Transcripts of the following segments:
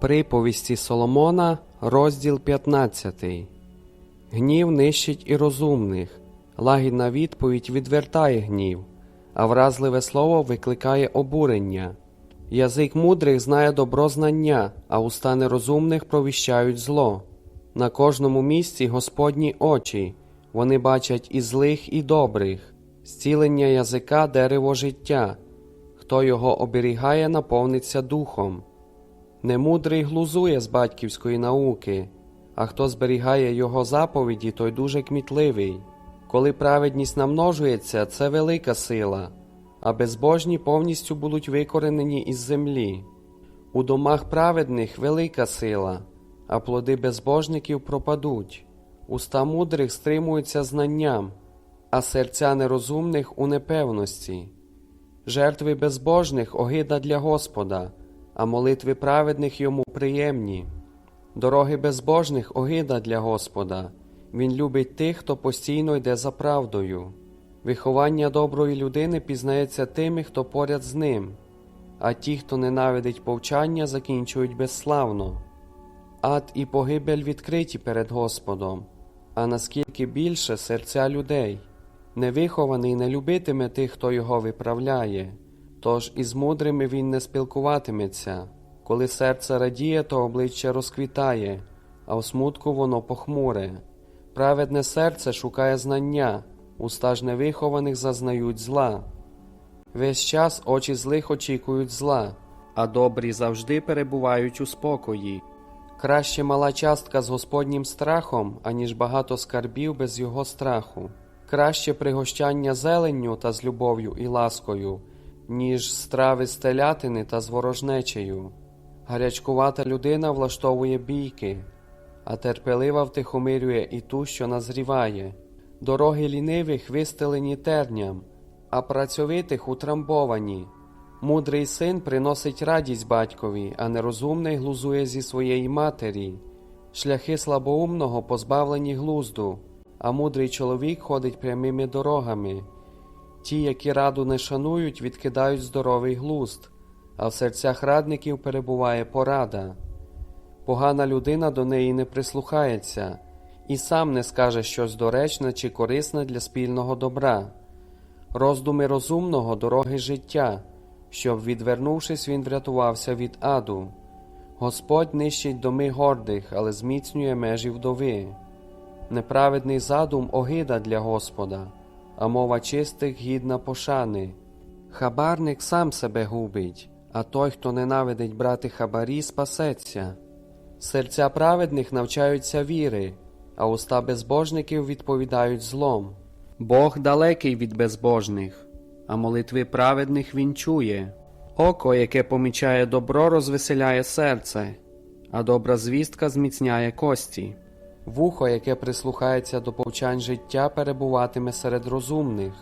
Приповісті Соломона, розділ 15. Гнів нищить і розумних, лагідна відповідь відвертає гнів, а вразливе слово викликає обурення. Язик мудрих знає добро знання, а уста нерозумних провіщають зло. На кожному місці Господні очі, вони бачать і злих, і добрих, зцілення язика дерево життя. Хто його оберігає, наповниться духом. Немудрий глузує з батьківської науки, а хто зберігає його заповіді, той дуже кмітливий. Коли праведність намножується, це велика сила, а безбожні повністю будуть викоренені із землі. У домах праведних велика сила, а плоди безбожників пропадуть. Уста мудрих стримуються знанням, а серця нерозумних у непевності. Жертви безбожних огида для Господа, а молитви праведних йому приємні. Дороги безбожних огида для Господа. Він любить тих, хто постійно йде за правдою. Виховання доброї людини пізнається тими, хто поряд з ним, а ті, хто ненавидить повчання, закінчують безславно. Ад і погибель відкриті перед Господом, а наскільки більше серця людей. Невихований не любитиме тих, хто його виправляє, тож із мудрими він не спілкуватиметься. Коли серце радіє, то обличчя розквітає, а в смутку воно похмуре. Праведне серце шукає знання, уста ж невихованих зазнають зла. Весь час очі злих очікують зла, а добрі завжди перебувають у спокої. Краще мала частка з Господнім страхом, аніж багато скарбів без його страху. Краще пригощання зеленню та з любов'ю і ласкою, ніж страви з телятини та з ворожнечею. Гарячкувата людина влаштовує бійки, а терпелива втихомирює і ту, що назріває. Дороги лінивих вистелені терням, а працьовитих утрамбовані. Мудрий син приносить радість батькові, а нерозумний глузує зі своєї матері. Шляхи слабоумного позбавлені глузду, а мудрий чоловік ходить прямими дорогами. Ті, які раду не шанують, відкидають здоровий глузд, а в серцях радників перебуває порада. Погана людина до неї не прислухається і сам не скаже щось доречне чи корисне для спільного добра. Роздуми розумного дороги життя, щоб, відвернувшись, він врятувався від аду. Господь нищить доми гордих, але зміцнює межі вдови. Неправедний задум огида для Господа, а мова чистих гідна пошани. Хабарник сам себе губить, а той, хто ненавидить брати хабарі, спасеться. Серця праведних навчаються віри, а уста безбожників відповідають злом. Бог далекий від безбожних, а молитви праведних він чує. Око, яке помічає добро, розвеселяє серце, а добра звістка зміцняє кості. Вухо, яке прислухається до повчань життя, перебуватиме серед розумних.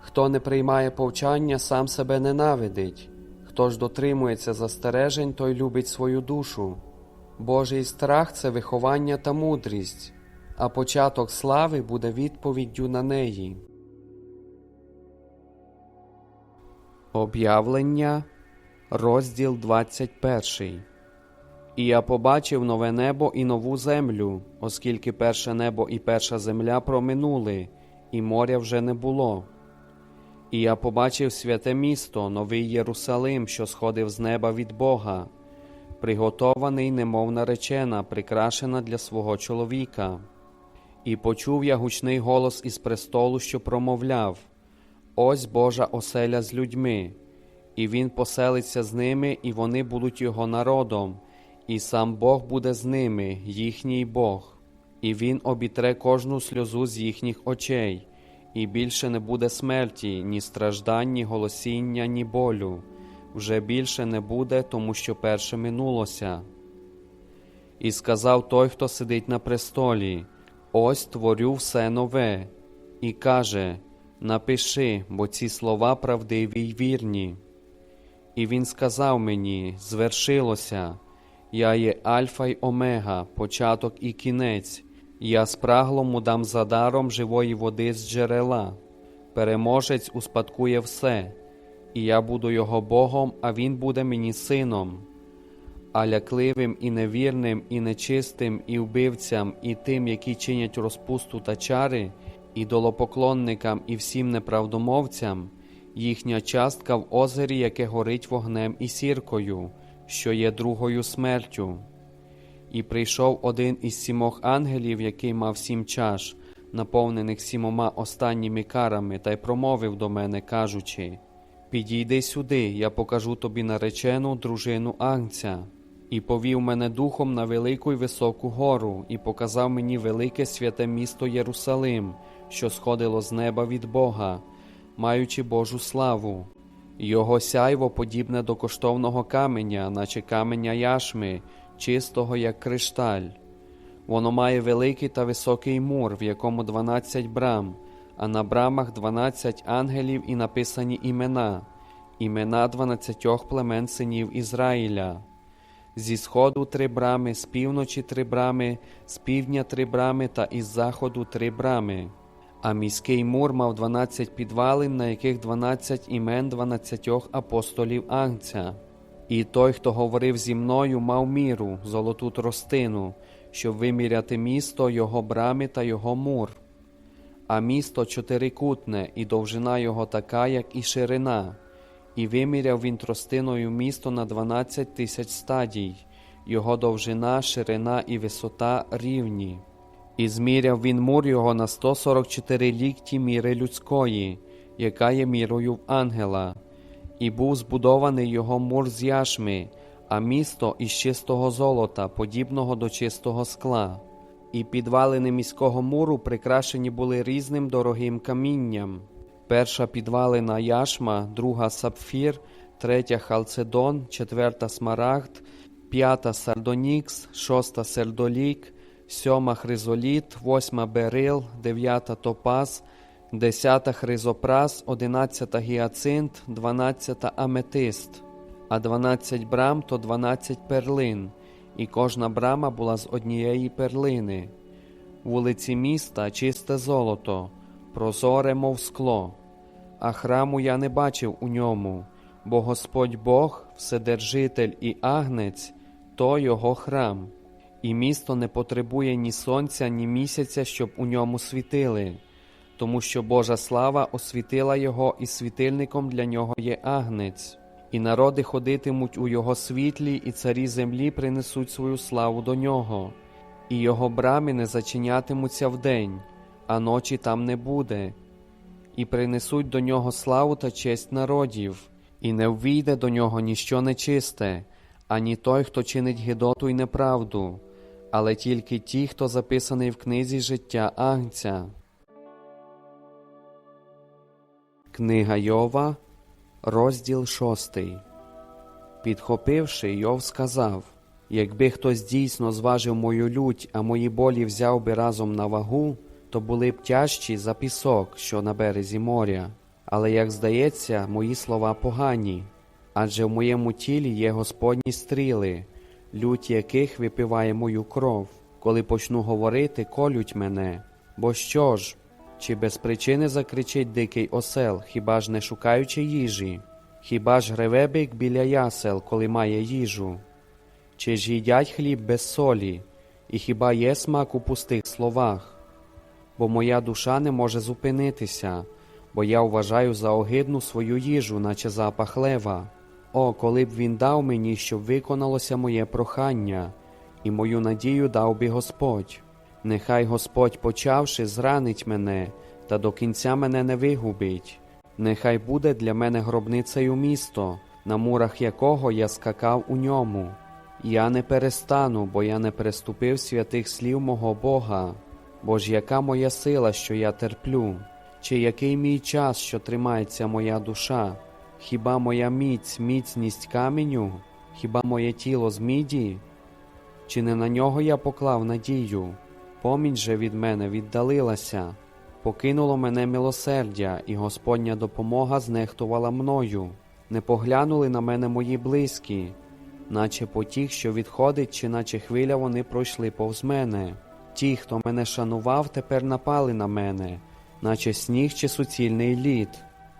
Хто не приймає повчання, сам себе ненавидить. Хто ж дотримується застережень, той любить свою душу. Божий страх це виховання та мудрість, а початок слави буде відповіддю на неї. Об'явлення, розділ 21 І я побачив нове небо і нову землю, оскільки перше небо і перша земля проминули, і моря вже не було. І я побачив святе місто, новий Єрусалим, що сходив з неба від Бога, приготований, немов наречена, прикрашена для свого чоловіка. І почув я гучний голос із престолу, що промовляв: Ось Божа оселя з людьми, і Він поселиться з ними, і вони будуть його народом, і сам Бог буде з ними, їхній Бог, і Він обітре кожну сльозу з їхніх очей, і більше не буде смерті, ні страждань, ні голосіння, ні болю. Вже більше не буде, тому що перше минулося. І сказав той, хто сидить на престолі: Ось творю все нове, і каже: Напиши, бо ці слова правдиві й вірні. І він сказав мені: Звершилося, я є Альфа й Омега, початок і кінець, я спраглому дам за даром живої води з джерела. Переможець успадкує все, і я буду його Богом, а він буде мені сином. а лякливим і невірним, і нечистим, і вбивцям, і тим, які чинять розпусту та чари, ідолопоклонникам і всім неправдомовцям, їхня частка в озері, яке горить вогнем і сіркою, що є другою смертю. І прийшов один із сімох ангелів, який мав сім чаш, наповнених сімома останніми карами, та й промовив до мене, кажучи: Підійди сюди, я покажу тобі наречену дружину Агнця. І повів мене духом на велику й високу гору, і показав мені велике святе місто Єрусалим, що сходило з неба від Бога, маючи Божу славу. Його сяйво подібне до коштовного каменя, наче каменя яшми, чистого, як кришталь. Воно має великий та високий мур, в якому дванадцять брам, а на брамах дванадцять ангелів і написані імена, імена дванадцятьох племен синів Ізраїля. Зі сходу три брами, з півночі три брами, з півдня три брами та із заходу три брами. А міський мур мав дванадцять підвалин, на яких дванадцять імен дванадцятьох апостолів Агнця. І той, хто говорив зі мною, мав міру, золоту тростину, щоб виміряти місто, його брами та його мур. А місто чотирикутне, і довжина його така, як і ширина. І виміряв він тростиною місто на дванадцять тисяч стадій, його довжина, ширина і висота рівні. І зміряв він мур його на 144 лікті міри людської, яка є мірою в ангела, і був збудований його мур з яшми, а місто із чистого золота, подібного до чистого скла. І підвалини міського муру прикрашені були різним дорогим камінням. Перша підвалина яшма, друга сапфір, третя халцедон, четверта смарагд, п'ята сардонікс, шоста сердолік, сьома хризоліт, восьма берил, дев'ята топаз, десята хризопрас, одинадцята гіацинт, дванадцята аметист, а дванадцять брам то дванадцять перлин, і кожна брама була з однієї перлини. Вулиці міста чисте золото, прозоре, мов скло, а храму я не бачив у ньому, бо Господь Бог, Вседержитель і Агнець, то його храм, і місто не потребує ні сонця, ні місяця, щоб у ньому світили, тому що Божа слава освітила його, і світильником для нього є Агнець. І народи ходитимуть у його світлі, і царі землі принесуть свою славу до нього, і його брами не зачинятимуться вдень, а ночі там не буде, і принесуть до нього славу та честь народів, і не ввійде до нього ніщо нечисте, ані той, хто чинить гидоту й неправду, але тільки ті, хто записаний в книзі життя Агнця. Книга Йова, розділ шостий. Підхопивши, Йов сказав: Якби хтось дійсно зважив мою лють, а мої болі взяв би разом на вагу, то були б тяжчі за пісок, що на березі моря. Але, як здається, мої слова погані, адже в моєму тілі є Господні стріли, лють яких випиває мою кров. Коли почну говорити, колють мене. Бо що ж, чи без причини закричить дикий осел, хіба ж не шукаючи їжі? Хіба ж греве бик біля ясел, коли має їжу? Чи ж їдять хліб без солі, і хіба є смак у пустих словах? Бо моя душа не може зупинитися, бо я вважаю за огидну свою їжу, наче запах лева. О, коли б він дав мені, щоб виконалося моє прохання, і мою надію дав би Господь. Нехай Господь, почавши, зранить мене, та до кінця мене не вигубить. Нехай буде для мене гробницею місто, на мурах якого я скакав у ньому. Я не перестану, бо я не переступив святих слів мого Бога. Бо ж яка моя сила, що я терплю, чи який мій час, що тримається моя душа? Хіба моя міць, міцність каменю, хіба моє тіло з міді? Чи не на нього я поклав надію? Помінь же від мене віддалилася, покинуло мене милосердя, і Господня допомога знехтувала мною. Не поглянули на мене мої близькі, наче потік, що відходить, чи наче хвиля вони пройшли повз мене. Ті, хто мене шанував, тепер напали на мене, наче сніг чи суцільний лід.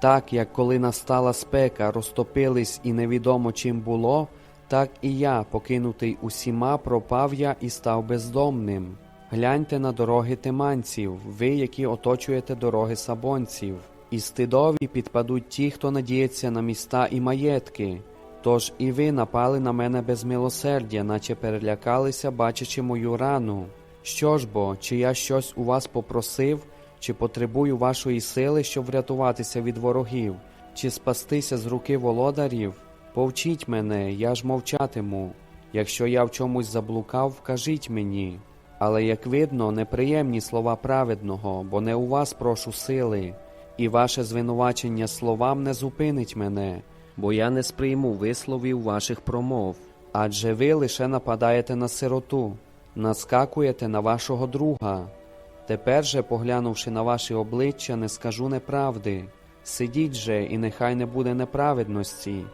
Так як коли настала спека, розтопились і невідомо чим було, Так і я, покинутий усіма, пропав я і став бездомним. Гляньте на дороги тиманців, ви, які оточуєте дороги сабонців, і стидові підпадуть ті, хто надіється на міста і маєтки. Тож і ви напали на мене без милосердя, наче перелякалися, бачачи мою рану. Що ж бо, чи я щось у вас попросив, чи потребую вашої сили, щоб врятуватися від ворогів, чи спастися з руки володарів? Повчіть мене, я ж мовчатиму. Якщо я в чомусь заблукав, вкажіть мені. Але, як видно, неприємні слова праведного, бо не у вас прошу сили, і ваше звинувачення словам не зупинить мене, бо я не сприйму висловів ваших промов. Адже ви лише нападаєте на сироту, наскакуєте на вашого друга. Тепер же, поглянувши на ваші обличчя, не скажу неправди. Сидіть же, і нехай не буде неправедності,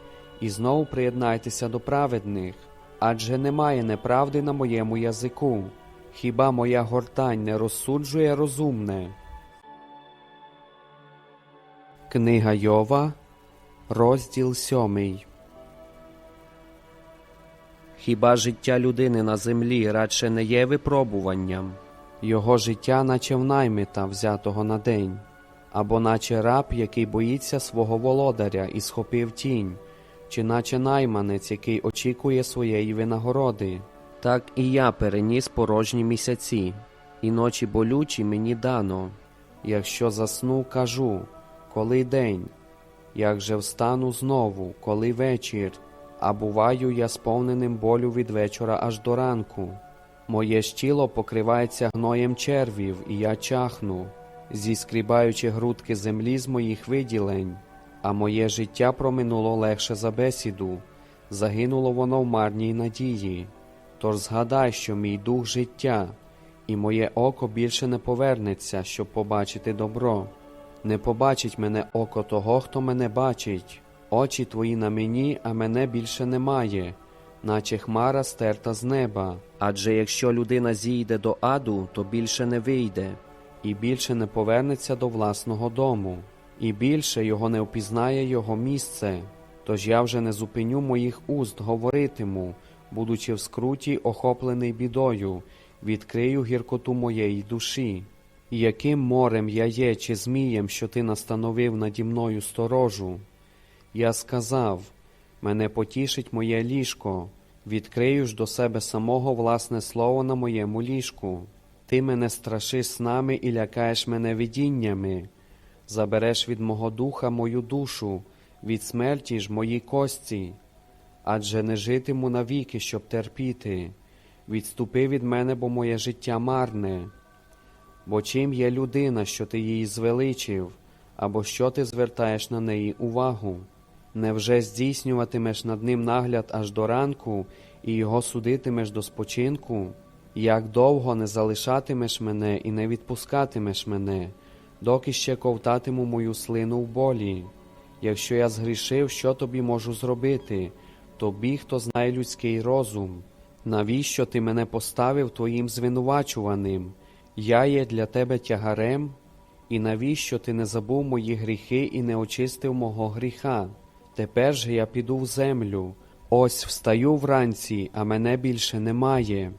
і знову приєднайтеся до праведних, адже немає неправди на моєму язику. Хіба моя гортань не розсуджує розумне? Книга Йова, розділ сьомий. Хіба життя людини на землі радше не є випробуванням? Його життя, наче в наймита, взятого на день, або наче раб, який боїться свого володаря і схопив тінь, чи наче найманець, який очікує своєї винагороди. Так і я переніс порожні місяці, і ночі болючі мені дано. Якщо засну, кажу, коли день, як же встану знову, коли вечір, а буваю я сповненим болю від вечора аж до ранку. Моє ж тіло покривається гноєм червів, і я чахну, зіскрібаючи грудки землі з моїх виділень, а моє життя проминуло легше за бесіду, загинуло воно в марній надії. Тож згадай, що мій дух життя, і моє око більше не повернеться, щоб побачити добро. Не побачить мене око того, хто мене бачить, очі твої на мені, а мене більше немає, наче хмара стерта з неба. Адже якщо людина зійде до аду, то більше не вийде, і більше не повернеться до власного дому, і більше його не впізнає його місце. Тож я вже не зупиню моїх уст, говоритиму, будучи в скруті, охоплений бідою, відкрию гіркоту моєї душі. І яким морем я є, чи змієм, що ти настановив наді мною сторожу? Я сказав мене потішить моє ліжко, відкрию ж до себе самого власне слово на моєму ліжку. Ти мене страшиш снами і лякаєш мене видіннями, забереш від мого духа мою душу, від смерті ж мої кості, адже не житиму навіки, щоб терпіти. Відступи від мене, бо моє життя марне. Бо чим є людина, що ти її звеличив, або що ти звертаєш на неї увагу? Невже здійснюватимеш над ним нагляд аж до ранку і його судитимеш до спочинку? Як довго не залишатимеш мене і не відпускатимеш мене, доки ще ковтатиму мою слину в болі? Якщо я згрішив, що тобі можу зробити? Тобі, хто знає людський розум. Навіщо ти мене поставив твоїм звинувачуваним? Я є для тебе тягарем, і навіщо ти не забув мої гріхи і не очистив мого гріха? Тепер же я піду в землю, ось встаю вранці, а мене більше немає.